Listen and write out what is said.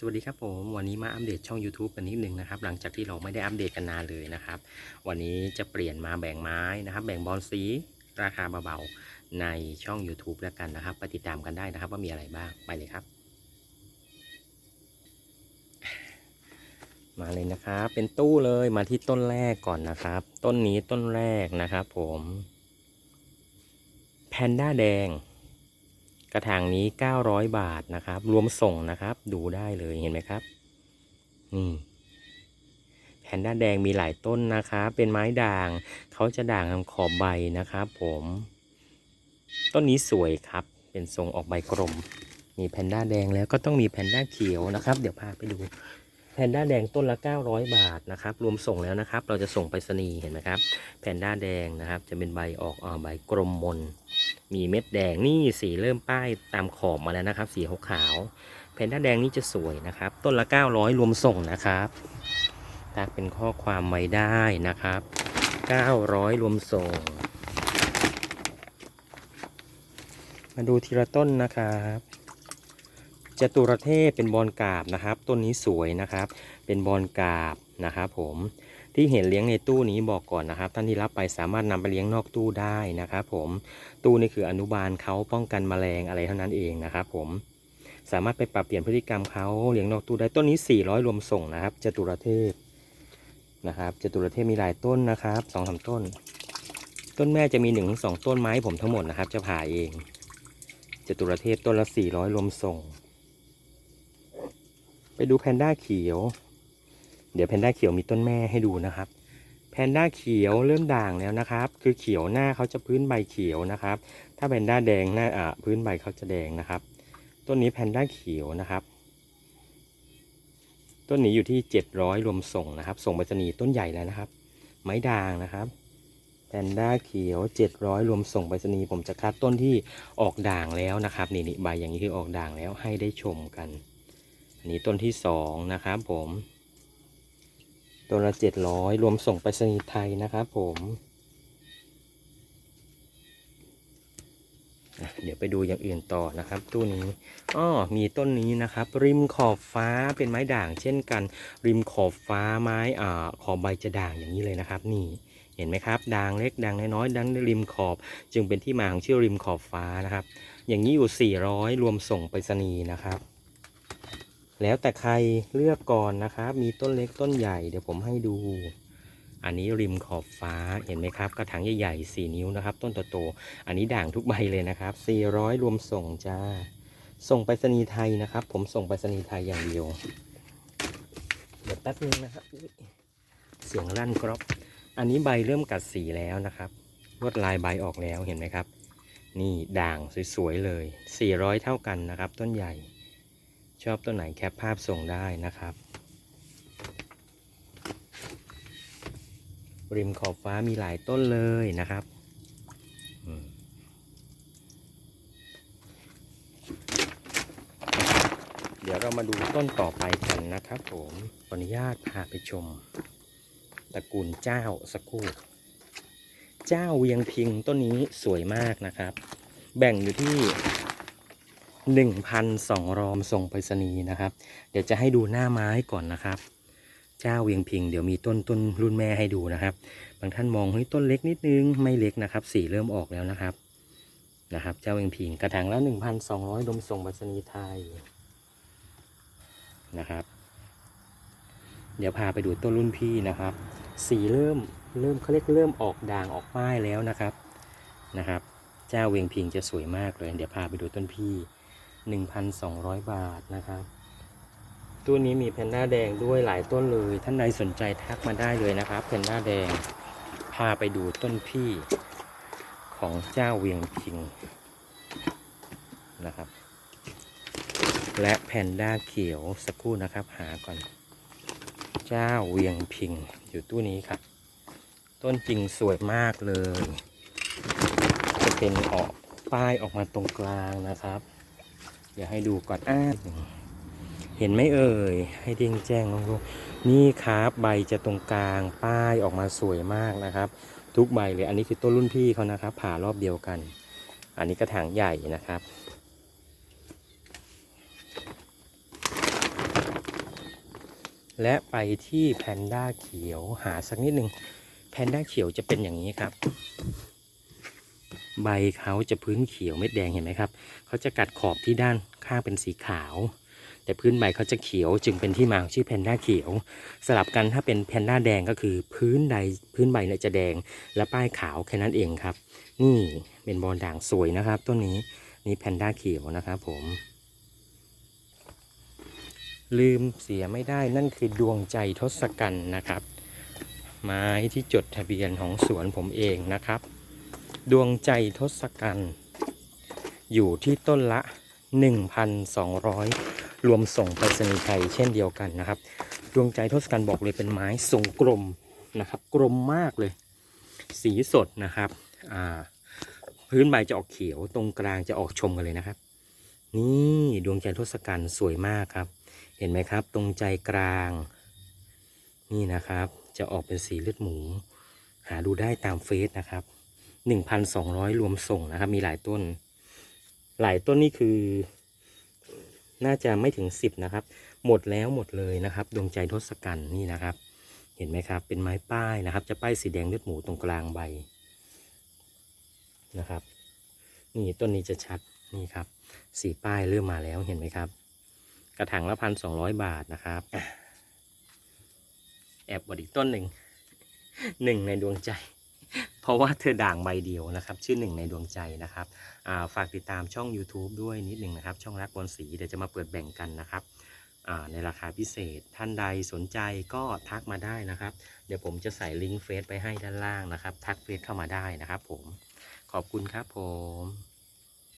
สวัสดีครับผมวันนี้มาอัปเดตช่อง YouTube กันนิดหนึ่งนะครับหลังจากที่เราไม่ได้อัปเดตกันนานเลยนะครับวันนี้จะเปลี่ยนมาแบ่งไม้นะครับ แบ่งบอลสีราคาเบาๆในช่อง YouTube แล้วกันนะครับไปติดตามกันได้นะครับว่ามีอะไรบ้างไปเลยครับ มาเลยนะครับ เป็นตู้เลยมาที่ต้นแรกก่อนนะครับ ต้นนี้ต้นแรกนะครับ ผม แพนด้าแดง กระถางนี้ 900 บาทนะครับ รวมส่งนะครับ ดูได้เลยเห็นไหมครับ นี่แพนด้าแดงมีหลายต้นนะครับ เป็นไม้ด่าง เขาจะด่างทางขอบใบนะครับ ผม ต้นนี้สวยครับ เป็นทรงออกใบกลม มีแพนด้าแดงแล้วก็ต้องมีแพนด้าเขียวนะครับ เดี๋ยวพาไปดูแพนด้าแดงต้นละ 900 บาทนะครับ รวมส่งแล้วนะครับ เราจะส่งไปรษณีย์เห็นไหมครับ แพนด้าแดงนะครับ จะเป็นใบออกอใบกลมมน มีเม็ดแดงนี่สีเริ่มป้ายตามขอบมาแล้วนะครับ สีขาวๆแพนด้าแดงนี่จะสวยนะครับ ต้นละ 900 รวมส่งนะครับถ้าเป็นข้อความไว้ได้นะครับ 900 รวมส่ง มาดูทีละต้นนะครับจตุรเทพเป็นบอลกาบนะครับ ต้นนี้สวยนะครับ เป็นบอลกาบนะครับผม ที่เห็นเลี้ยงในตู้นี้บอกก่อนนะครับ ท่านที่รับไปสามารถนำไปเลี้ยงนอกตู้ได้นะครับผมตู้นี่คืออนุบาลเขาป้องกันแมลงอะไรเท่านั้นเองนะครับผมสามารถไปปรับเปลี่ยนพฤติกรรมเขาเลี้ยงนอกตู้ได้ต้นนี้ 400 รวมส่งนะครับจตุรเทพนะครับจตุรเทพมีหลายต้นนะครับสองสามต้น ต้นแม่จะมี1นถึงสต้นไม้ผมทั้งหมดนะครับ จะผ่าเองจตุรเทพต้นละ400รวมส่ง ไปดูแพนด้าเขียว เดี๋ยวแพนด้าเขียวมีต้นแม่ให้ดูนะครับ แพนด้าเขียวเริ่มด่างแล้วนะครับ คือเขียวหน้าเขาจะพื้นใบเขียวนะครับ ถ้าแพนด้าแดงหน้าอ่าพื้นใบเขาจะแดงนะครับ ต้นนี้แพนด้าเขียวนะครับ ต้นนี้อยู่ที่700รวมส่งนะครับ ส่งไปรษณีย์ต้นใหญ่แล้วนะครับ ไม้ด่างนะครับแพนด้าเขียว700รวมส่งไปรษณีย์ผมจะคัดต้นที่ออกด่างแล้วนะครับ นี่นี่ใบอย่างนี้คือออกด่างแล้วให้ได้ชมกัน อันนี้ต้นที่สองนะครับผม ตัวละเจ็ดร้อยรวมส่งไปรษณีย์ไทยนะครับผม เดี๋ยวไปดูอย่างอื่นต่อนะครับตู้นี้อ้อมีต้นนี้นะครับ ริมขอบฟ้าเป็นไม้ด่าง เช่นกัน ริมขอบฟ้าไม้อ่าขอบใบจะด่างอย่างนี้เลยนะครับ นี่เห็นไหมครับด่างเล็กด่างน้อยดังริมขอบ จึงเป็นที่มาของชื่อริมขอบฟ้านะครับ อย่างนี้อยู่ 400 รวมส่งไปรษณีย์นะครับ แล้วแต่ใครเลือกก่อนนะครับมีต้นเล็กต้นใหญ่ เดี๋ยวผมให้ดู อันนี้ริมขอบฟ้าเห็นไหมครับ กระถางใหญ่ๆ4นิ้วนะครับ ต้นโตๆอันนี้ด่างทุกใบเลยนะครับ 400 รวมส่งจ้า ส่งไปรษณีย์ไทยนะครับ ผมส่งไปรษณีย์ไทยอย่างเดียว เดี๋ยวแป๊บนึงนะครับ เสียงลั่นกรอบอันนี้ใบเริ่มกัดสีแล้วนะครับลวดลายใบออกแล้วเห็นไหมครับ นี่ด่างสวยๆเลย 400 เท่ากันนะครับ ต้นใหญ่ ชอบต้นไหนแคปภาพส่งได้นะครับ ริมขอบฟ้ามีหลายต้นเลยนะครับเดี๋ยวเรามาดูต้นต่อไปกันนะครับผมขออนุญาตพาไปชมตระกูลเจ้าสักครู่ เจ้าเวียงพิงต้นนี้สวยมากนะครับ แบ่งอยู่ที่ 1,200รอมส่งไปรษณีย์นะครับ เดี๋ยวจะให้ดูหน้าไม้ก่อนนะครับ เจ้าเวียงพิง เดี๋ยวมีต้นต้นรุ่นแม่ให้ดูนะครับ บางท่านมองเฮ้ยต้นเล็กนิดนึงไม่เล็กนะครับ สีเริ่มออกแล้วนะครับนะครับ เจ้าเวียงพิงกระถางละ1,200รวมส่งไปรษณีย์ไทยนะครับ เดี๋ยวพาไปดูต้นรุ่นพี่นะครับ สีเริ่มเริ่มเขาเรียกเริ่มออกด่างออกป้ายแล้วนะครับนะครับ เจ้าเวียงพิงจะสวยมากเลย เดี๋ยวพาไปดูต้นพี่ 1,200 บาทนะครับตัวนี้มีแพนด้าแดงด้วยหลายต้นเลย ท่านใดสนใจทักมาได้เลยนะครับแพนด้าแดง พาไปดูต้นพี่ของเจ้าเวียงพิงนะครับ และแพนด้าเขียวสักครู่นะครับ หาก่อน เจ้าเวียงพิงอยู่ตู้นี้ครับ ต้นจริงสวยมากเลย จะเป็นออกป้ายออกมาตรงกลางนะครับ ดี๋ยวให้ดูก่อนอ้าเห็นไหมเอ่ย ให้เด้งแจ้งลงดูนี่ครับใบจะตรงกลางป้ายออกมาสวยมากนะครับ ทุกใบเลย อันนี้คือต้นรุ่นพี่เขานะครับ ผ่ารอบเดียวกัน อันนี้กระถางใหญ่นะครับและไปที่แพนด้าเขียวหาสักนิดหนึ่งแพนด้าเขียวจะเป็นอย่างนี้ครับ ใบเขาจะพื้นเขียวเม็ดแดงเห็นไหมครับเขาจะกัดขอบที่ด้านข้างเป็นสีขาว แต่พื้นใบเขาจะเขียวจึงเป็นที่มาของชื่อแพนด้าเขียว สลับกันถ้าเป็นแพนด้าแดงก็คือพื้นใดพื้นใบเนี่ยจะแดง และป้ายขาวแค่นั้นเองครับ นี่เป็นบอลด่างสวยนะครับต้นนี้นี่แพนด้าเขียวนะครับผมลืมเสียไม่ได้นั่นคือดวงใจทศกัณฐ์นะครับ ไม้ที่จดทะเบียนของสวนผมเองนะครับ ดวงใจทศกัณฐ์อยู่ที่ต้นละ 1,200 รวมส่งไปรษณีย์ไทยเช่นเดียวกันนะครับ ดวงใจทศกัณฐ์บอกเลยเป็นไม้ทรงกลมนะครับ กลมมากเลย สีสดนะครับอ่าพื้นใบจะออกเขียวตรงกลางจะออกชมกันเลยนะครับ นี่ดวงใจทศกัณฐ์สวยมากครับ เห็นไหมครับ ตรงใจกลาง นี่นะครับ จะออกเป็นสีเลือดหมู หาดูได้ตามเฟซนะครับ 1,200 รวมส่งนะครับ มีหลายต้น หลายต้นนี่คือ น่าจะไม่ถึง 10 นะครับ หมดแล้วหมดเลยนะครับ ดวงใจทศกัณฐ์นี่นะครับ เห็นไหมครับ เป็นไม้ป้ายนะครับ จะป้ายสีแดงเลือดหมูตรงกลางใบนะครับ นี่ต้นนี้จะชัดนี่ครับ สีป้ายเริ่มมาแล้วเห็นไหมครับ กระถางละพันสองร้อยบาทนะครับแอบบดอีกต้นหนึ่งหนึ่งในดวงใจ เพราะว่าเธอด่างใบเดียวนะครับ ชื่อหนึ่งในดวงใจนะครับาฝากติดตามช่อง YouTube ด้วยนิดหนึ่งนะครับ ช่องรักบอลสีเดี๋ยวจะมาเปิดแบ่งกันนะครับในราคาพิเศษท่านใดสนใจก็ทักมาได้นะครับ เดี๋ยวผมจะใส่ลิงก์เฟซไปให้ด้านล่างนะครับ ทักเฟซเข้ามาได้นะครับผมขอบคุณครับผม